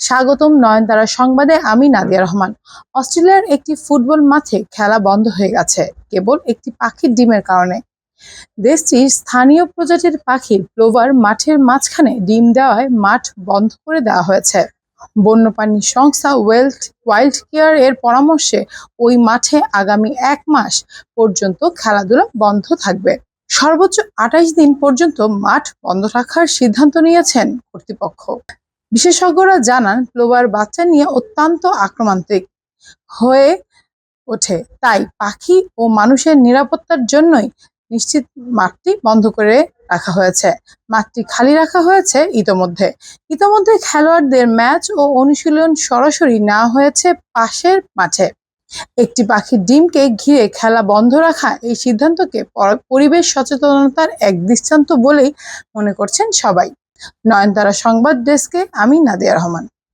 স্বাগতম নয়নতারা সংবাদে আমি নাদিয়া রহমান। অস্ট্রেলিয়ার একটি ফুটবল মাঠে খেলা বন্ধ হয়ে গেছে, কেবল একটি পাখির ডিমের কারণে। দেশটির স্থানীয় প্রজাতির পাখি প্লোভার মাঠের মাঝখানে ডিম দেওয়ায় মাঠ বন্ধ করে দেওয়া হয়েছে। বন্যপ্রাণী সংস্থা ওয়েলথ ওয়াইল্ড কেয়ার এর পরামর্শে ওই মাঠে আগামী এক মাস পর্যন্ত খেলাধুলা বন্ধ থাকবে। সর্বোচ্চ আঠাইশ দিন পর্যন্ত মাঠ বন্ধ রাখার সিদ্ধান্ত নিয়েছেন কর্তৃপক্ষ। বিশেষজ্ঞরা জানান প্লোভার বাচ্চা নিয়ে অত্যন্ত আক্রমণাত্মক হয়ে ওঠে। তাই পাখি ও মানুষের নিরাপত্তার জন্যই নিশ্চিত মাঠটি বন্ধ করে রাখা হয়েছে। মাঠটি খালি রাখা হয়েছে ইতোমধ্যে। ইতোমধ্যে খেলোয়াড়দের ম্যাচ ও অনুশীলন সরাসরি নেওয়া হয়েছে পাশের মাঠে। একটি পাখির ডিমকে ঘিরে খেলা বন্ধ রাখা এই সিদ্ধান্তকে পর- পরিবেশ সচেতনতার এক দৃষ্টান্ত বলেই মনে করছেন সবাই। নয়নতারা সংবাদ ডেস্কে আমি নাদিয়া রহমান।